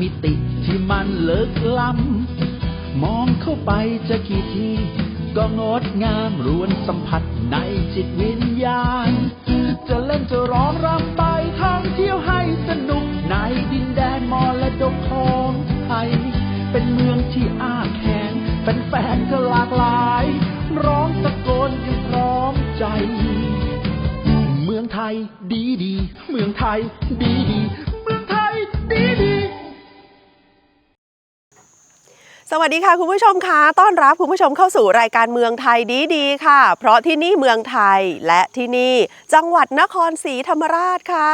มิติที่มันเลิกล้ำมองเข้าไปจะกี่ทีก็งดงามรวนสัมผัสในจิตวิญญาณ จะเล่นจะร้องรำไปท่องเที่ยวให้สนุกในดินแดนมรดกของไทย เป็นเมืองที่อ้าแขนเป็นแฟนก็หลากหลาย ร้องตะโกนกันพร้อมใจ เมืองไทยดีดี เมืองไทยดีดี เมืองไทยดีดี สวัสดีค่ะคุณผู้ชมคะต้อนรับคุณผู้ชมเข้าสู่รายการเมืองไทยดีดีๆค่ะ เพราะที่นี่เมืองไทยและที่นี่จังหวัดนครศรีธรรมราชค่ะ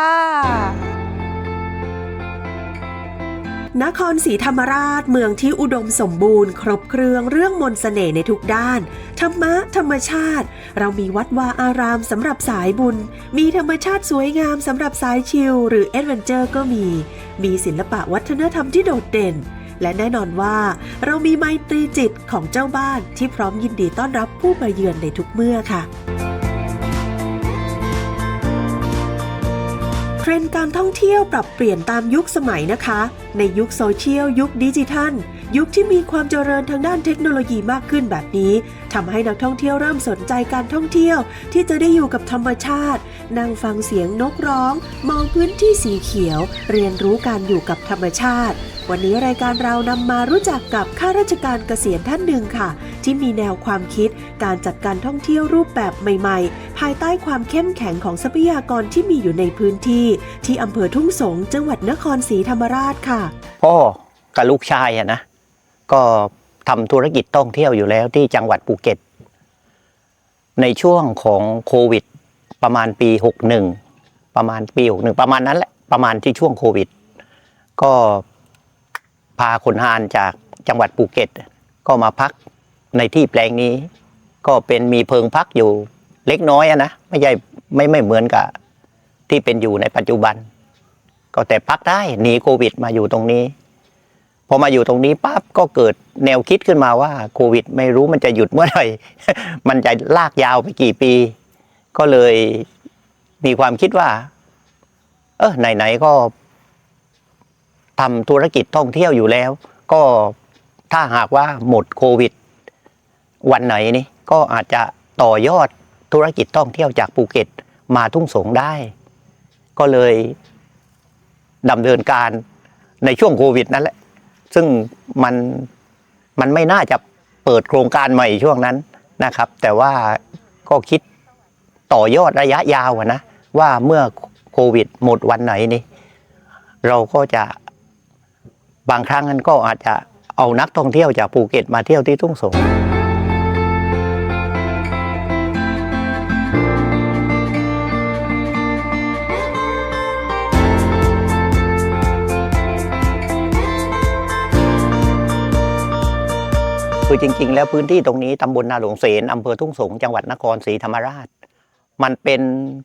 นครศรีธรรมราชเมืองที่อุดมสมบูรณ์ ครบเครื่องเรื่องมนต์เสน่ห์ในทุกด้าน ธรรมะธรรมชาติ เรามีวัดวาอารามสำหรับสายบุญ มีธรรมชาติสวยงามสำหรับสายชิลหรือเอดเวนเจอร์ก็มี มีศิลปะวัฒนธรรมที่โดดเด่น และแน่นอนว่าเรามีไมตรีจิตของเจ้าบ้านที่พร้อมยินดีต้อนรับผู้มาเยือนในทุกเมื่อค่ะเทรนด์การท่องเที่ยวปรับเปลี่ยนตามยุคสมัยนะคะ ในยุคโซเชียลยุคดิจิทัล ยุคที่มีความเจริญทางด้านเทคโนโลยีมากขึ้นแบบนี้ทำให้นักท่องเที่ยวเริ่มสนใจการท่องเที่ยว ที่จะได้อยู่กับธรรมชาติ นั่งฟังเสียงนกร้อง มองพื้นที่สีเขียว เรียนรู้การอยู่กับธรรมชาติ วันนี้รายการเรานำมารู้จักกับข้าราชการเกษียณท่านหนึ่งค่ะ ที่มีแนวความคิด การจัดการท่องเที่ยวรูปแบบใหม่ ๆ ภายใต้ความเข้มแข็งของทรัพยากรที่มีอยู่ในพื้นที่ ที่อำเภอทุ่งสง จังหวัดนครศรีธรรมราชค่ะพ่อกับลูกชายอะนะ ก็ทำธุรกิจท่องเที่ยวอยู่แล้วที่จังหวัดภูเก็ต ในช่วงของโควิด ประมาณปีหกหนึ่งประมาณปีหกหนึ่งประมาณนั้นแหละประมาณที่ช่วงโควิด ก็พาคนฮานจากจังหวัดภูเก็ต ก็มาพักในที่แปลงนี้ ก็เป็นมีเพิงพักอยู่เล็กน้อยนะไม่ใช่ไม่ไม่เหมือนกับที่เป็นอยู่ในปัจจุบัน ก็แต่พักได้หนีโควิดมาอยู่ตรงนี้ อมาอยู่ตรงนี้ปั๊บก็เกิดแนวคิดขึ้นมาว่าโควิด ไม่รู้มันจะหยุดเมื่อไหร่มันจะลากยาวไปกี่ปี ก็เลยมีความคิดว่า เออไหนๆก็ทำธุรกิจท่องเที่ยวอยู่แล้ว ก็ถ้าหากว่าหมดโควิด วันไหนนี่ก็อาจจะต่อยอดธุรกิจท่องเที่ยวจากภูเก็ตมาทุ่งสงได้ ก็เลยดำเนินการในช่วงโควิดนั่นแหละ ซึ่งมันมันไม่น่าจะเปิดโครงการใหม่ช่วงนั้นนะครับ แต่ว่าก็คิดต่อยอดระยะยาวนะ ว่าเมื่อโควิดหมดวันไหนนี่เราก็จะบางครั้งนั้นก็อาจจะเอานักท่องเที่ยวจากภูเก็ตมาเที่ยวที่ทุ่งสง คือจริง ๆ แล้วพื้นที่ตรงนี้ตำบลนาหลวงเสนอำเภอทุ่งสงจังหวัดนครศรีธรรมราช มันเป็น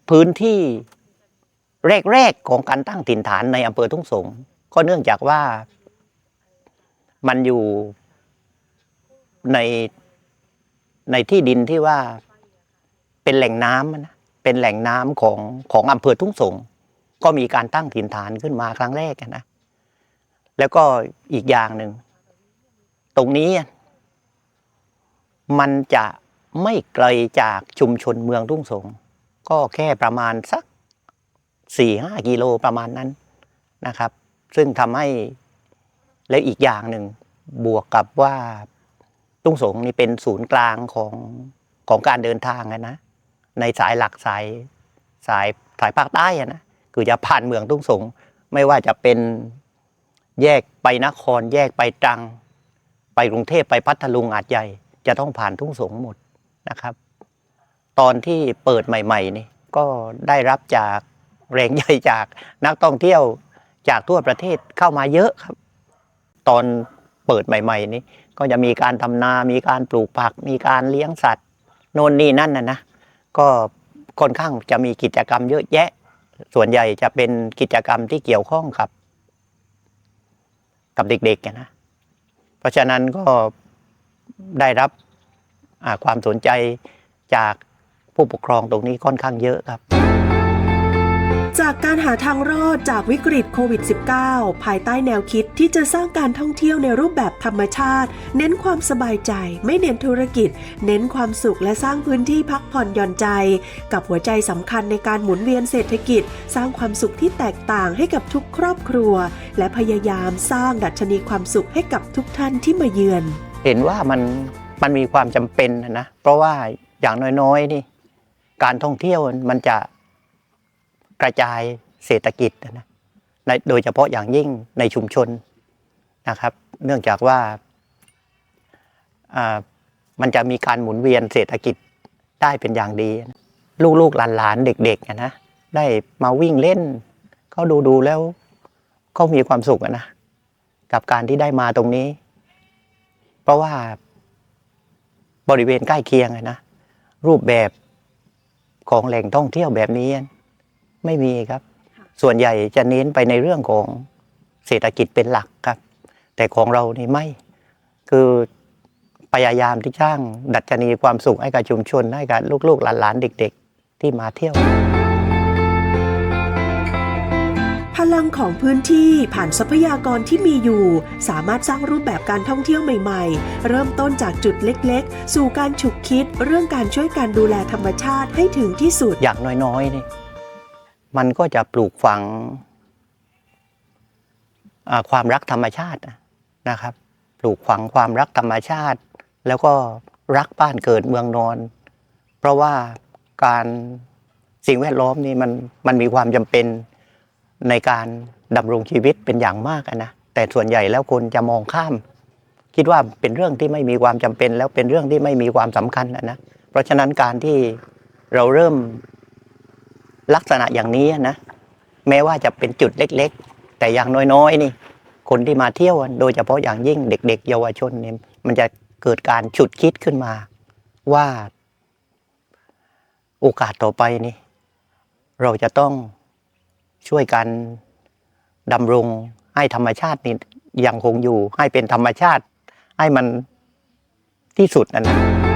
พื้นที่แรกๆของการตั้งถิ่นฐานในอำเภอทุ่งสงก็เนื่องจากว่ามันอยู่ในในที่ดินที่ว่าเป็นแหล่งน้ำนะเป็นแหล่งน้ำของของอำเภอทุ่งสงก็มีการตั้งถิ่นฐานขึ้นมาครั้งแรกนะ แล้วก็อีกอย่างหนึ่ง ตรงนี้ มันจะไม่ไกลจากชุมชนเมืองทุ่งสง ก็แค่ประมาณสักสี่ห้ากิโลประมาณนั้นนะครับ ซึ่งทำให้และอีกอย่างหนึ่งบวกกับว่าทุ่งสงนี่เป็นศูนย์กลางของของการเดินทางนะ ในสายหลักสายสายสายภาคใต้อะนะคือจะผ่านเมืองทุ่งสง ไม่ว่าจะเป็นแยกไปนคร แยกไปตรัง ไปกรุงเทพไปพัทลุงอาจใหญ่ จะต้องผ่านทุ่งสงหมดนะครับ ตอนที่เปิดใหม่ๆนี่ก็ได้รับจากแรงใหญ่จากนักท่องเที่ยวจากทั่วประเทศเข้ามาเยอะครับ ตอนเปิดใหม่ ๆ นี่ก็จะมีการทำนา มีการปลูกผัก มีการเลี้ยงสัตว์โน่นนี่นั่นนะนะ ก็ค่อนข้างจะมีกิจกรรมเยอะแยะ ส่วนใหญ่จะเป็นกิจกรรมที่เกี่ยวข้องกับ กับเด็กๆนะ เพราะฉะนั้นก็ ได้รับความสนใจจากผู้ปกครองตรงนี้ค่อนข้างเยอะครับ จากการหาทางรอดจากวิกฤตโควิด -19 ภายใต้แนวคิดที่จะสร้างการท่องเที่ยวในรูปแบบธรรมชาติ เน้นความสบายใจ ไม่เน้นธุรกิจ เน้นความสุขและสร้างพื้นที่พักผ่อนหย่อนใจ กับหัวใจสำคัญในการหมุนเวียนเศรษฐกิจ สร้างความสุขที่แตกต่างให้กับทุกครอบครัว และพยายามสร้างดัชนีความสุขให้กับทุกท่านที่มาเยือน เห็นว่ามันมันมีความจำเป็นนะเพราะว่าอย่างน้อยๆนี่ การท่องเที่ยวมันจะกระจายเศรษฐกิจนะในโดยเฉพาะอย่างยิ่งในชุมชนนะครับ เนื่องจากว่ามันจะมีการหมุนเวียนเศรษฐกิจได้เป็นอย่างดี ลูกๆหลานๆเด็กๆนะได้มาวิ่งเล่นเขาดูดูๆแล้วเขามีความสุขนะกับการที่ได้มาตรงนี้ เพราะว่าบริเวณใกล้เคียงอะนะรูปแบบของแหล่งท่องเที่ยวแบบนี้ไม่มีครับค่ะส่วนใหญ่จะเน้นไปในเรื่องของเศรษฐกิจเป็นหลักครับ แต่ของเรานี่ไม่คือพยายามที่สร้างดัชนีความสุขให้กับชุมชนให้กับลูกๆหลานๆเด็ก ๆ ที่มาเที่ยว พลังของพื้นที่ผ่านทรัพยากรที่มีอยู่ สามารถสร้างรูปแบบการท่องเที่ยวใหม่ๆ เริ่มต้นจากจุดเล็กๆ สู่การฉุกคิดเรื่องการช่วยการดูแลธรรมชาติให้ถึงที่สุด อย่างน้อยๆนี่มันก็จะปลูกฝังความรักธรรมชาตินะครับ ปลูกฝังความรักธรรมชาติ แล้วก็รักบ้านเกิดเมืองนอน เพราะว่าการสิ่งแวดล้อมนี่มันมันมีความจำเป็น ในการดำรงชีวิตเป็นอย่างมากนะแต่ส่วนใหญ่แล้วคนจะมองข้าม คิดว่าเป็นเรื่องที่ไม่มีความจำเป็น แล้วเป็นเรื่องที่ไม่มีความสำคัญนะเพราะฉะนั้นการที่เราเริ่มลักษณะอย่างนี้นะแม้ว่าจะเป็นจุดเล็ก ๆ แต่อย่างน้อยๆนี่ คนที่มาเที่ยวโดยเฉพาะอย่างยิ่งเด็ก ๆ เยาวชนเนี่ยมันจะเกิดการฉุดคิดขึ้นมาว่าโอกาสต่อไปนี่ เราจะต้อง ช่วยกันดำรงให้ธรรมชาตินี่ยังคงอยู่ ให้เป็นธรรมชาติ ให้มันที่สุดนะนะ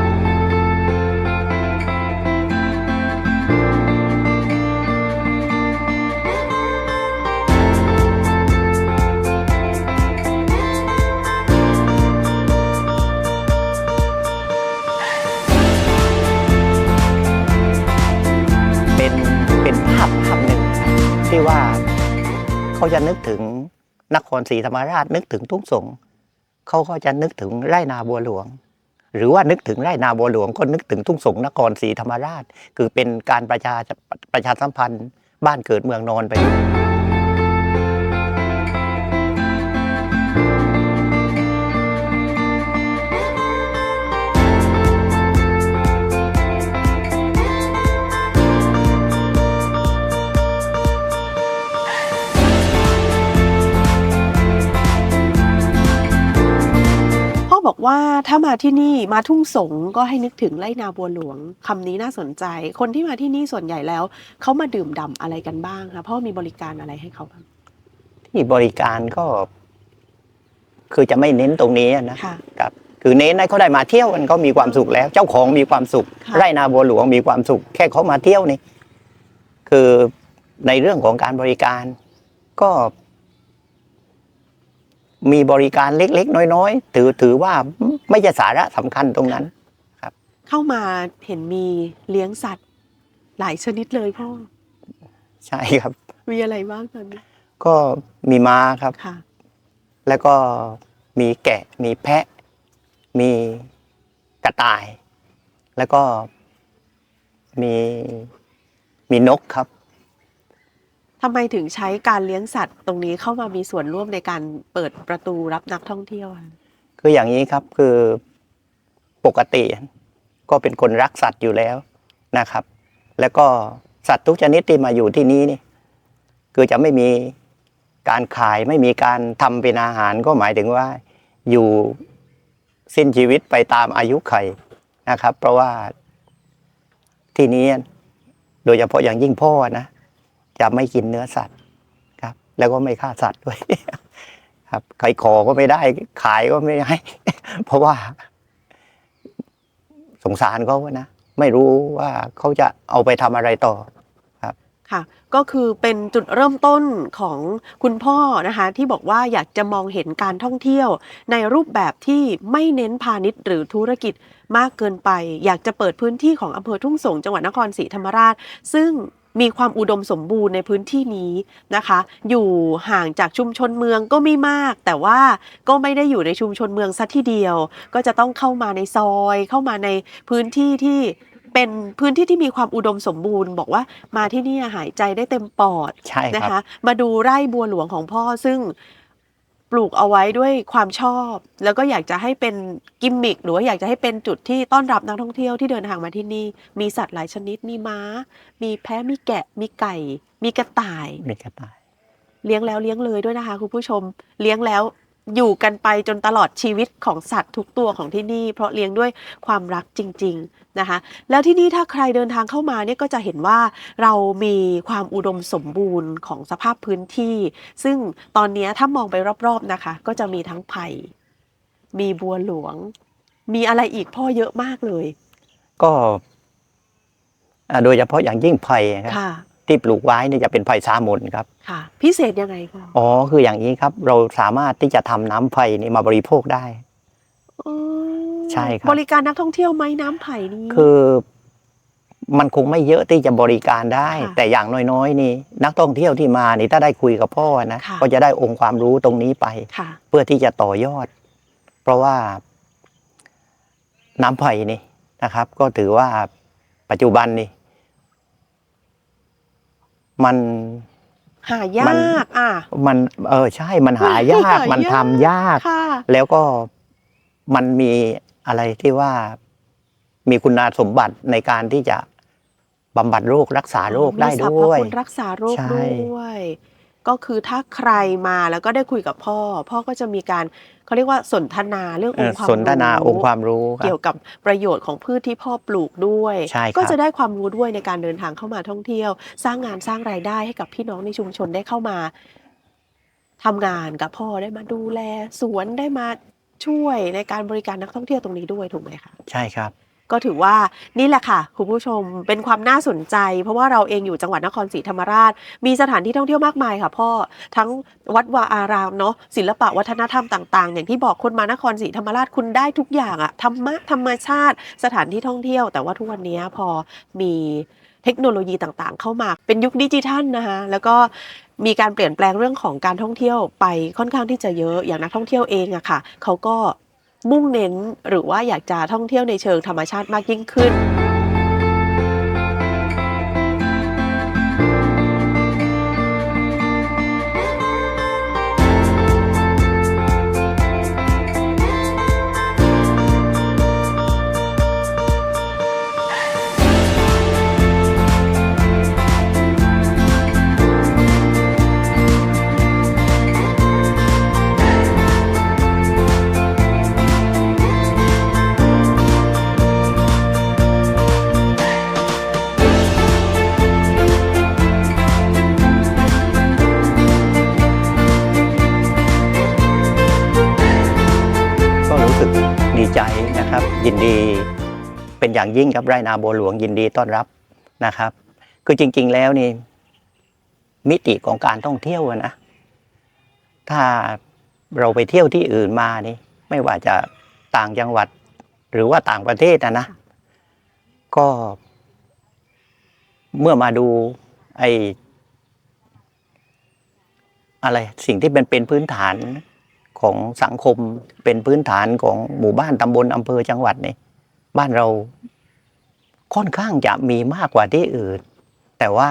ที่ว่าเขาจะนึกถึงนครศรีธรรมราชนึกถึงทุ่งสงเขาก็จะนึกถึงไร่นาบัวหลวง หรือว่านึกถึงไร่นาบัวหลวงก็นึกถึงทุ่งสงนครศรีธรรมราช คือเป็นการประชาประชาสัมพันธ์บ้านเกิดเมืองนอนไป บอกว่าถ้ามาที่นี่มาทุ่งสงก็ให้นึกถึงไร่นาบัวหลวงคำนี้น่าสนใจ คนที่มาที่นี่ส่วนใหญ่แล้วเขามาดื่มด่ำอะไรกันบ้างคะพ่อมีบริการอะไรให้เขาบ้างที่บริการก็ คือจะไม่เน้นตรงนี้นะค่ะครับคือเน้นให้เขาได้มาเที่ยวกันก็มีความสุขแล้ว เจ้าของมีความสุขค่ะไร่นาบัวหลวงมีความสุข แค่เขามาเที่ยวนี่คือในเรื่องของการบริการ ก็ มีบริการเล็ก ๆ น้อย ๆ ถือถือว่าไม่ใช่สาระสำคัญตรงนั้นเข้ามาเห็นมีเลี้ยงสัตว์ หลายชนิดเลยพ่อ ใช่ครับ มีอะไรบ้างตอนนี้ ก็มีม้าครับ ค่ะ แล้วก็มีแกะ มีแพะ มีกระต่าย แล้วก็มีมีนกครับ ทำไมถึงใช้การเลี้ยงสัตว์ตรงนี้เข้ามามีส่วนร่วมในการเปิดประตูรับนักท่องเที่ยวคะคืออย่างนี้ครับคือปกติก็เป็นคนรักสัตว์อยู่แล้วนะครับ แล้วก็สัตว์ทุกชนิดที่มาอยู่ที่นี้นี่คือจะไม่มีการขายไม่มีการทำเป็นอาหารก็หมายถึงว่าอยู่สิ้นชีวิตไปตามอายุไขนะครับ เพราะว่าที่นี้โดยเฉพาะอย่างยิ่งพ่อนะ จะไม่กินเนื้อสัตว์ครับ แล้วก็ไม่ฆ่าสัตว์ด้วย ครับใครขอก็ไม่ได้ ขายก็ไม่ได้ เพราะว่า สงสารเขานะไม่รู้ว่าเขาจะเอาไปทำอะไรต่อค่ะก็คือเป็นจุดเริ่มต้นของคุณพ่อนะคะที่บอกว่าอยากจะมองเห็นการท่องเที่ยว ในรูปแบบที่ไม่เน้นพาณิชย์หรือธุรกิจมากเกินไป อยากจะเปิดพื้นที่ของอำเภอทุ่งสงจังหวัดนครศรีธรรมราช ซึ่ง มีความอุดมสมบูรณ์ในพื้นที่นี้นะคะ อยู่ห่างจากชุมชนเมืองก็ไม่มาก แต่ว่าก็ไม่ได้อยู่ในชุมชนเมืองซะทีเดียว ก็จะต้องเข้ามาในซอยเข้ามาในพื้นที่ที่เป็นพื้นที่ที่มีความอุดมสมบูรณ์บอกว่ามาที่นี่หายใจได้เต็มปอดใช่นะครัคะบมาดูไร่บัวหลวงของพ่อซึ่ง ปลูกเอาไว้ด้วยความชอบ แล้วก็อยากจะให้เป็นกิมมิคหรือว่าอยากจะให้เป็นจุดที่ต้อนรับนักท่องเที่ยวที่เดินทางมาที่นี่ มีสัตว์หลายชนิดมีม้า มีแพะมีแกะ มีไก่ มีกระต่าย มีกระต่าย เลี้ยงแล้วเลี้ยงเลยด้วยนะคะคุณผู้ชม เลี้ยงแล้ว อยู่กันไปจนตลอดชีวิตของสัตว์ทุกตัวของที่นี่ เพราะเลี้ยงด้วยความรักจริง ๆนะคะ แล้วที่นี่ถ้าใครเดินทางเข้ามาเนี่ยก็จะเห็นว่าเรามีความอุดมสมบูรณ์ของสภาพพื้นที่ ซึ่งตอนนี้ถ้ามองไปรอบๆนะคะ ก็จะมีทั้งไผ่มีบัวหลวง มีอะไรอีกพ่อเยอะมากเลย ก็อ่าโดยเฉพาะอย่างยิ่งไผ่ครับค่ะ ที่ปลูกไว้เนี่ยจะเป็นไผ่สามนครับค่ะ พิเศษยังไงพ่ออ๋อคืออย่างนี้ครับเราสามารถที่จะทำน้ำไผ่นี่มาบริโภคได้อ๋อใช่ครับบริการนักท่องเที่ยวไหมน้ำไผ่นี้คือ มันคงไม่เยอะที่จะบริการได้ค่ะแต่อย่างน้อยๆ นี่ นักท่องเที่ยวที่มานี่ถ้าได้คุยกับพ่อนะค่ะก็จะได้องค์ความรู้ตรงนี้ไปค่ะเพื่อที่จะต่อยอด เพราะว่า น้ำไผ่นี่นะครับ ก็ถือว่าปัจจุบันนี่ มันหายามันกอะมันเออใช่มันหายากหายากมันทำยากค่ะแล้วก็มันมีอะไรที่ว่า มีคุณสมบัติในการที่จะบำบัดโรครักษาโรคได้มีสรรพด้วยคุณรักษาโรคใช่ด้วย ก็คือถ้าใครมาแล้วก็ได้คุยกับพ่อ พ่อก็จะมีการ เขาเรียกว่าสนทนาเรื่องเอองอค์ความสนทนารู้องค์ความรู้ครัเกี่ยบวกับประโยชน์ของพืชที่พ่อปลูกด้วยใช่ครับก็จะได้ความรู้ด้วยในการเดินทางเข้ามาท่องเที่ยว สร้างงานสร้างรายได้ให้กับพี่น้องในชุมชนได้เข้ามาทำงานกับพ่อได้มาดูแลสวนได้มาช่วยในการบริการนักท่องเที่ยวตรงนี้ด้วยถูกไหมคะใช่ครับ ก็ถือว่านี่แหละค่ะคุณผู้ชมเป็นความน่าสนใจ เพราะว่าเราเองอยู่จังหวัดนครศรีธรรมราช มีสถานที่ท่องเที่ยวมากมายค่ะพ่อทั้งวัดวาอารามเนาะศิลปะวัฒนธรรมต่างๆ อย่างที่บอกคนมานครศรีธรรมราชคุณได้ทุกอย่างอะธรรมะธรรมชาติ สถานที่ท่องเที่ยว แต่ว่าทุกวันนี้พอมีเทคโนโลยีต่างๆ เข้ามาเป็นยุคดิจิทัลนะคะแล้วก็มีการเปลี่ยนแปลงเรื่องของการท่องเที่ยวไปค่อนข้างที่จะเยอะอย่างนักท่องเที่ยวเองอะค่ะเขาก็ มุ่งเน้นหรือว่าอยากจะท่องเที่ยวในเชิงธรรมชาติมากยิ่งขึ้น ยินดีเป็นอย่างยิ่งครับไรนาบัวหลวงยินดีต้อนรับนะครับ คือจริง ๆ แล้วนี่มิติของการท่องเที่ยวนะ ถ้าเราไปเที่ยวที่อื่นมานี่ ไม่ว่าจะต่างจังหวัดหรือว่าต่างประเทศนะนะ ก็เมื่อมาดูไออะไรสิ่งที่เป็นเป็นพื้นฐาน ของสังคมเป็นพื้นฐานของหมู่บ้านตำบลอำเภอจังหวัดนี่บ้านเราค่อนข้างจะมีมากกว่าที่อื่น แต่ว่า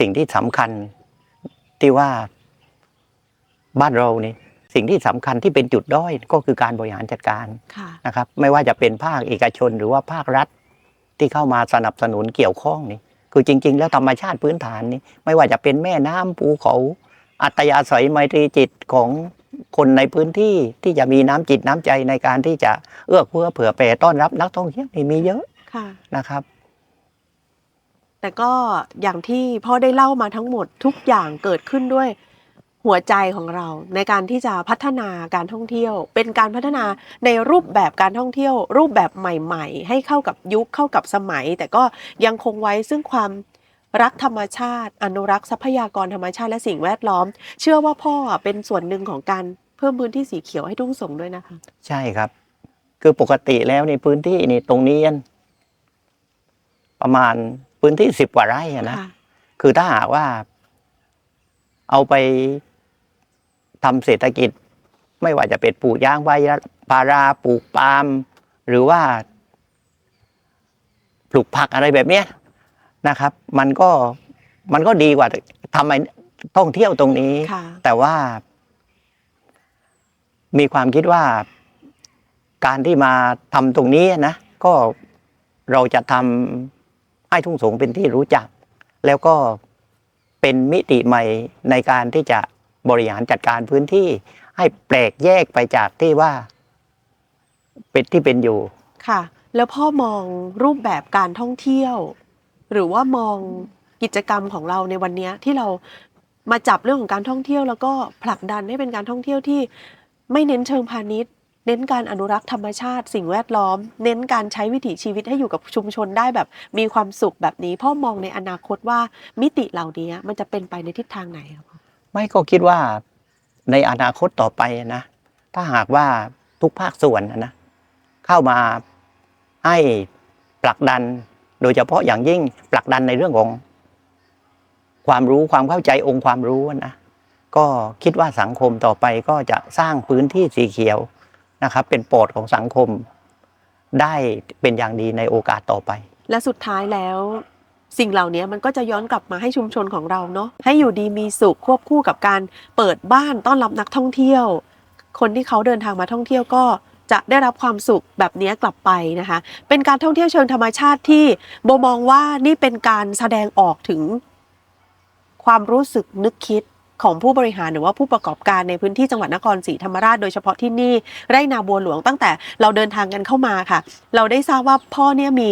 สิ่งที่สำคัญที่ว่าบ้านเรานี่สิ่งที่สำคัญที่เป็นจุดด้อยก็คือการบริหารจัดการค่ะนะครับ ไม่ว่าจะเป็นภาคเอกชนหรือว่าภาครัฐที่เข้ามาสนับสนุนเกี่ยวข้องนี่คือจริง ๆ แล้วธรรมชาติพื้นฐานนี่ไม่ว่าจะเป็นแม่น้ำภูเขา อัตยาศัยไมตรีจิตของคนในพื้นที่ที่จะมีน้ำจิตน้ำใจในการที่จะเอื้อเฟื้อเผื่อแผ่ต้อนรับนักท่องเที่ยวนี่มีเยอะค่ะนะครับ แต่ก็อย่างที่พ่อได้เล่ามาทั้งหมดทุกอย่างเกิดขึ้นด้วยหัวใจของเราในการที่จะพัฒนาการท่องเที่ยว เป็นการพัฒนาในรูปแบบการท่องเที่ยว รูปแบบใหม่ ๆ ให้เข้ากับยุคเข้ากับสมัย แต่ก็ยังคงไว้ซึ่งความ รักธรรมชาติ อนุรักษ์ทรัพยากรธรรมชาติและสิ่งแวดล้อม เชื่อว่าพ่อเป็นส่วนหนึ่งของการเพิ่มพื้นที่สีเขียวให้ทุ่งสงด้วยนะคะ ใช่ครับ คือปกติแล้วในพื้นที่นี่ตรงนี้ประมาณพื้นที่สิบกว่าไร่อะนะค่ะคือถ้าหากว่า เอาไปทำเศรษฐกิจ ไม่ว่าจะเป็นปลูกยางใบพาราปลูกปาล์มหรือว่าปลูกผักอะไรแบบเนี้ย นะครับ มันก็มันก็ดีกว่าทำไมท่องเที่ยวตรงนี้ ค่ะ แต่ว่า มีความคิดว่า การที่มาทำตรงนี้นะ ก็เราจะทำให้ทุ่งสงเป็นที่รู้จัก แล้วก็เป็นมิติใหม่ในการที่จะบริหารจัดการพื้นที่ ให้แปลกแยกไปจากที่ว่า เป็นที่เป็นอยู่ ค่ะ แล้วพ่อมองรูปแบบการท่องเที่ยว หรือว่ามองกิจกรรมของเราในวันนี้ที่เรามาจับเรื่องของการท่องเที่ยว แล้วก็ผลักดันให้เป็นการท่องเที่ยวที่ไม่เน้นเชิงพาณิชย์ เน้นการอนุรักษ์ธรรมชาติ สิ่งแวดล้อม เน้นการใช้วิถีชีวิตให้อยู่กับชุมชนได้แบบ มีความสุขแบบนี้พ่อมองในอนาคตว่ามิติเหล่านี้มันจะเป็นไปในทิศทางไหนครับไม่ก็คิดว่าในอนาคตต่อไปนะ ถ้าหากว่าทุกภาคส่วนนะเข้ามาให้ผลักดัน โดยเฉพาะอย่างยิ่งผลักดันในเรื่องของ ความรู้ความเข้าใจองค์ความรู้นะก็คิดว่าสังคมต่อไปก็จะสร้างพื้นที่สีเขียวนะครับ เป็นปรดของสังคม ได้เป็นอย่างดีในโอกาสต่อไป และสุดท้ายแล้ว สิ่งเหล่านี้มันก็จะย้อนกลับมาให้ชุมชนของเราเนาะให้อยู่ดีมีสุขควบคู่กับการเปิดบ้านต้อนรับนักท่องเที่ยว คนที่เขาเดินทางมาท่องเที่ยวก็ จะได้รับความสุขแบบนี้กลับไปนะคะ เป็นการท่องเที่ยวเชิงธรรมชาติที่โบมองว่านี่เป็นการแสดงออกถึงความรู้สึกนึกคิดของผู้บริหารหรือว่าผู้ประกอบการในพื้นที่จังหวัดนครศรีธรรมราชโดยเฉพาะที่นี่ไร่นาบัวหลวงตั้งแต่เราเดินทางกันเข้ามาค่ะ เราได้ทราบว่าพ่อเนี่ยมี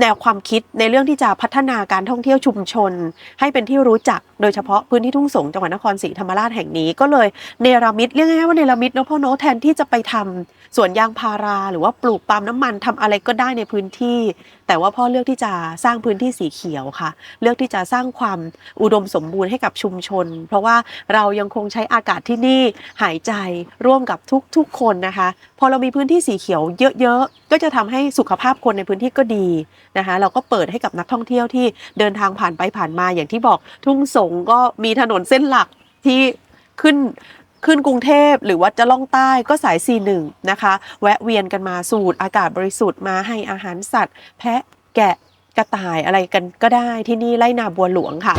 แนวความคิดในเรื่องที่จะพัฒนาการท่องเที่ยวชุมชน ให้เป็นที่รู้จักโดยเฉพาะพื้นที่ทุ่งสงจังหวัดนครศรีธรรมราชแห่งนี้ก็เลยเนรมิตเรียกง่ายว่าเนรมิตเนอะพ่อเนอะแทนที่จะไปทำสวนยางพารา หรือว่าปลูกปาล์มน้ำมันทำอะไรก็ได้ในพื้นที่ แต่ว่าพ่อเลือกที่จะสร้างพื้นที่สีเขียวค่ะ เลือกที่จะสร้างความอุดมสมบูรณ์ให้กับชุมชน เพราะว่าเรายังคงใช้อากาศที่นี่หายใจร่วมกับทุกๆคนนะคะ พอเรามีพื้นที่สีเขียวเยอะๆ ก็จะทำให้สุขภาพคนในพื้นที่ก็ดีนะคะ เราก็เปิดให้กับนักท่องเที่ยวที่เดินทางผ่านไปผ่านมาอย่างที่บอกทุ่งสงก็มีถนนเส้นหลักที่ขึ้น ขึ้นกรุงเทพหรือว่าจะล่องใต้ก็สาย C1 นะคะ แวะเวียนกันมาสูดอากาศบริสุทธิ์มาให้อาหารสัตว์ แพะแกะกระต่ายอะไรกันก็ได้ที่นี่ไร่นาบัวหลวงค่ะ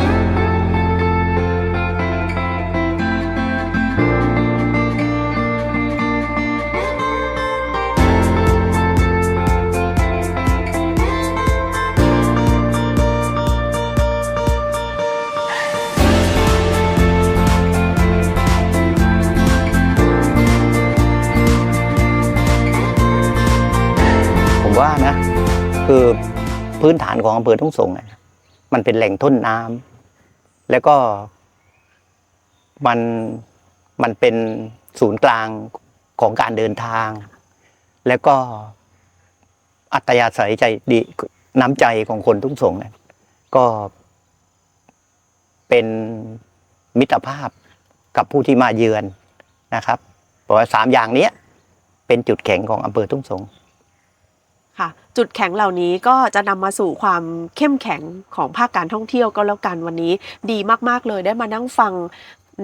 คือพื้นฐานของอำเภอทุ่งสงะมันเป็นแหล่งต้นน้ำแล้วก็มันมันเป็นศูนย์กลางของการเดินทาง แล้วก็อัตยาศัยใจดีน้ำใจของคนทุ่งสงก็เป็นมิตรภาพกับผู้ที่มาเยือนนะครับเพราะว่าสามอย่างนี้เป็นจุดแข็งของอำเภอทุ่งสง ค่ะ จุดแข็งเหล่านี้ก็จะนำมาสู่ความเข้มแข็งของภาคการท่องเที่ยวก็แล้วกันวันนี้ ดีมากๆเลยได้มานั่งฟัง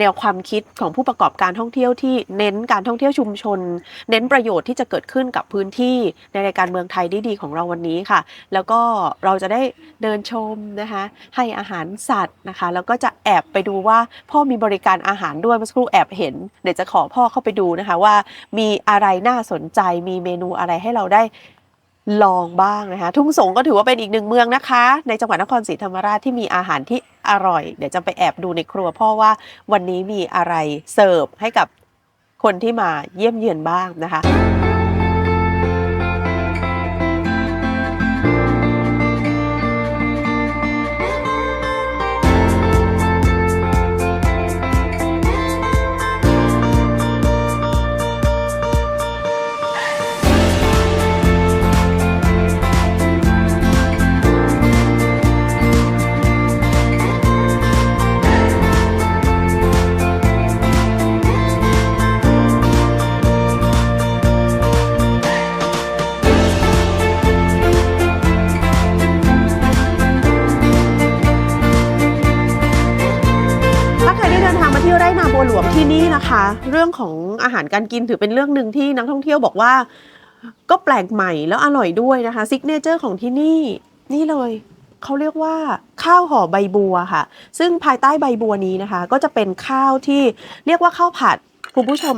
แนวความคิดของผู้ประกอบการท่องเที่ยวที่เน้นการท่องเที่ยวชุมชน เน้นประโยชน์ที่จะเกิดขึ้นกับพื้นที่ในรายการเมืองไทยดีๆของเราวันนี้ค่ะ แล้วก็เราจะได้เดินชมนะคะให้อาหารสัตว์นะคะ แล้วก็จะแอบไปดูว่าพ่อมีบริการอาหารด้วยเมื่อสักครู่แอบเห็น เดี๋ยวจะขอพ่อเข้าไปดูนะคะว่า มีอะไรน่าสนใจมีเมนูอะไรให้เราได้ ลองบ้างนะคะ ทุ่งสงก็ถือว่าเป็นอีกหนึ่งเมืองนะคะ ในจังหวัดนครศรีธรรมราชที่มีอาหารที่อร่อย เดี๋ยวจะไปแอบดูในครัวพ่อว่าวันนี้มีอะไรเสิร์ฟให้กับคนที่มาเยี่ยมเยือนบ้างนะคะัวหลวงที่นี่นะคะ เรื่องของอาหารการกินถือเป็นเรื่องหนึ่งที่นักท่องเที่ยวบอกว่า ก็แปลกใหม่แล้วอร่อยด้วยนะคะซิกเนเจอร์ของที่นี่ นี่เลยเขาเรียกว่าข้าวห่อใบบัวค่ะ ซึ่งภายใต้ใบบัวนี้นะคะ ก็จะเป็นข้าวที่เรียกว่าข้าวผัดคุณผู้ชม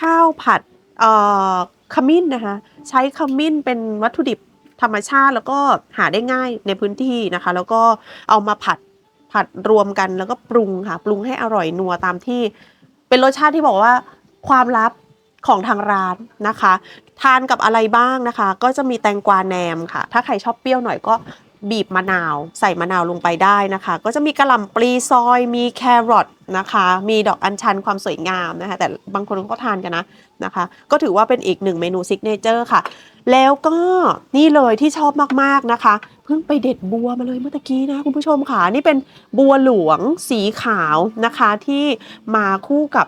ข้าวผัดเอ่อขมิ้นนะคะใช้ขมิ้นเป็นวัตถุดิบธรรมชาติแล้วก็หาได้ง่ายในพื้นที่นะคะ แล้วก็เอามาผัด ผัดรวมกันแล้วก็ปรุงค่ะ ปรุงให้อร่อยนัวตามที่ เป็นรสชาติที่บอกว่าความลับของทางร้านนะคะ ทานกับอะไรบ้างนะคะ ก็จะมีแตงกวาแหนมค่ะ ถ้าใครชอบเปรี้ยวหน่อยก็ บีบมะนาว ใส่มะนาวลงไปได้นะคะ ก็จะมีกระหล่ำปลีซอยมีแครอทนะคะ มีดอกอัญชันความสวยงามนะคะ แต่บางคนก็ทานกันนะนะคะ ก็ถือว่าเป็นอีกหนึ่งเมนูซิกเนเจอร์ค่ะ แล้วก็นี่เลยที่ชอบมากๆนะคะ เพิ่งไปเด็ดบัวมาเลยเมื่อกี้นะคุณผู้ชมค่ะ นี่เป็นบัวหลวงสีขาวนะคะที่มาคู่กับ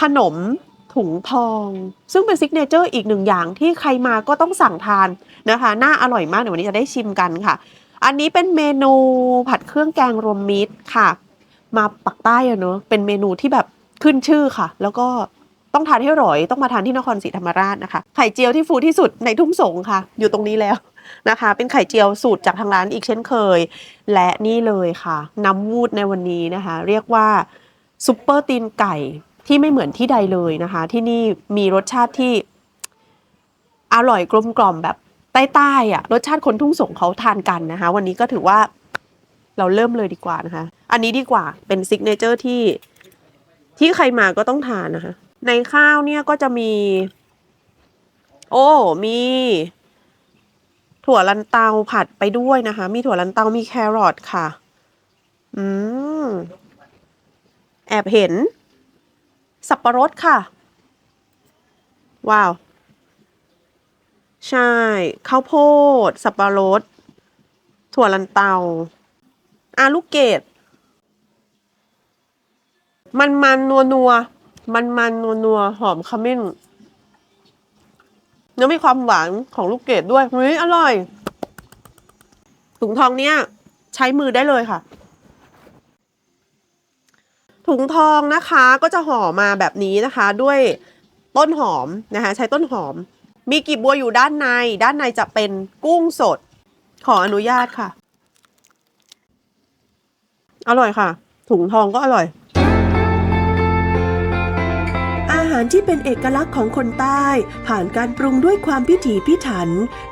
ขนมถุงทอง ซึ่งเป็นซิกเนเจอร์อีกหนึ่งอย่างที่ใครมาก็ต้องสั่งทานนะคะ น่าอร่อยมากเดี๋ยววันนี้จะได้ชิมกันค่ะ อันนี้เป็นเมนูผัดเครื่องแกงรวมมิตรค่ะ มาปักใต้อะเนอะเป็นเมนูที่แบบขึ้นชื่อค่ะ แล้วก็ต้องทานให้อร่อย ต้องมาทานที่นครศรีธรรมราชนะคะ ไข่เจียวที่ฟูที่สุดในทุ่งสงค่ะ อยู่ตรงนี้แล้วนะคะ เป็นไข่เจียวสูตรจากทางร้านอีกเช่นเคย และนี่เลยค่ะ น้ำวูดในวันนี้นะคะ เรียกว่าซุปเปอร์ตีนไก่ที่ไม่เหมือนที่ใดเลยนะคะ ที่นี่มีรสชาติที่อร่อยกลมกล่อมแบบ ใต้ๆอะรสชาติคนทุ่งสงเขาทานกันนะคะ วันนี้ก็ถือว่าเราเริ่มเลยดีกว่านะคะ อันนี้ดีกว่าเป็นซิกเนเจอร์ที่ที่ใครมาก็ต้องทานนะคะ ในข้าวเนี่ยก็จะมี โอ้ มี ถั่วลันเตาผัดไปด้วยนะคะ มีถั่วลันเตามีแครอทค่ะ อืม แอบเห็น สับปะรดค่ะ ว้าว ใช่ข้าวโพด สับปะรด ถั่วลันเตาอาลูกเกดมันมันนัวนัวมันมันนัวนัวหอมขมิ้นแล้วมีความหวานของลูกเกดด้วยเฮ้ยอร่อย ถุงทองเนี้ยใช้มือได้เลยค่ะ ถุงทองนะคะก็จะห่อมาแบบนี้นะคะ ด้วยต้นหอมนะคะ ใช้ต้นหอม มีกีบบัวอยู่ด้านใน ด้านในจะเป็นกุ้งสด ขออนุญาตค่ะ อร่อยค่ะ ถุงทองก็อร่อย อาหารที่เป็นเอกลักษณ์ของคนใต้ ผ่านการปรุงด้วยความพิถีพิถัน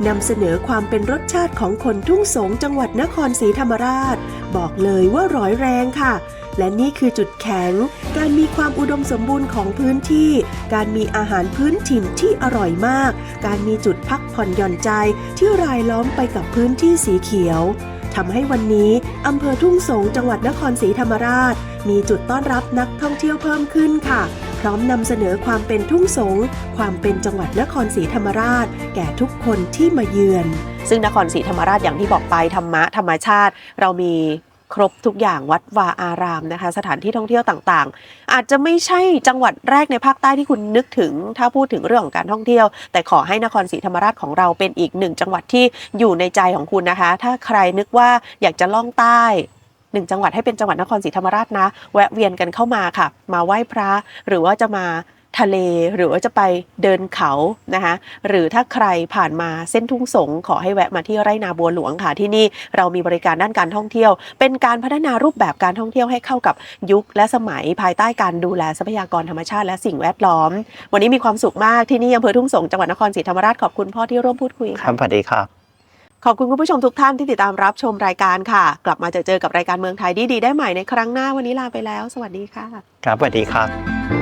นำเสนอความเป็นรสชาติของคนทุ่งสงจังหวัดนครศรีธรรมราช บอกเลยว่าร้อยแรงค่ะ และนี่คือจุดแข็ง การมีความอุดมสมบูรณ์ของพื้นที่ การมีอาหารพื้นถิ่นที่อร่อยมาก การมีจุดพักผ่อนหย่อนใจที่รายล้อมไปกับพื้นที่สีเขียวทำให้วันนี้อำเภอทุ่งสงจังหวัดนครศรีธรรมราช มีจุดต้อนรับนักท่องเที่ยวเพิ่มขึ้นค่ะ พร้อมนำเสนอความเป็นทุ่งสงความเป็นจังหวัดนครศรีธรรมราช แก่ทุกคนที่มาเยือน ซึ่งนครศรีธรรมราชอย่างที่บอกไปธรรมะธรรมชาติ เรามี ครบทุกอย่างวัดวาอารามนะคะ สถานที่ท่องเที่ยวต่างๆ อาจจะไม่ใช่จังหวัดแรกในภาคใต้ที่คุณนึกถึง ถ้าพูดถึงเรื่องของการท่องเที่ยว แต่ขอให้นครศรีธรรมราชของเราเป็นอีกหนึ่งจังหวัดที่อยู่ในใจของคุณนะคะ ถ้าใครนึกว่าอยากจะล่องใต้หนึ่งจังหวัดให้เป็นจังหวัดนครศรีธรรมราชนะ แวะเวียนกันเข้ามาค่ะ มาไหว้พระหรือว่าจะมา ทะเลหรือว่าจะไปเดินเขานะคะหรือถ้าใครผ่านมาเส้นทุ่งสงขอให้แวะมาที่ไร่นาบัวหลวงค่ะที่นี่เรามีบริการด้านการท่องเที่ยว เป็นการพัฒนารูปแบบการท่องเที่ยวให้เข้ากับยุคและสมัยภายใต้การดูแลทรัพยากรธรรมชาติและสิ่งแวดล้อม วันนี้มีความสุขมากที่นี่อำเภอทุ่งสงจังหวัดนครศรีธรรมราชขอบคุณพ่อที่ร่วมพูดคุยคค่ะรับสวัสดีครับขอบคุณคุณผู้ชมทุกท่านที่ติดตามรับชมรายการค่ะ กลับมาเจอเจอกับรายการเมืองไทยดีๆได้ใหม่ในครั้งหน้าวันนี้ลาไปแล้ว สวัสดีค่ะ ครับสวัสดีครับ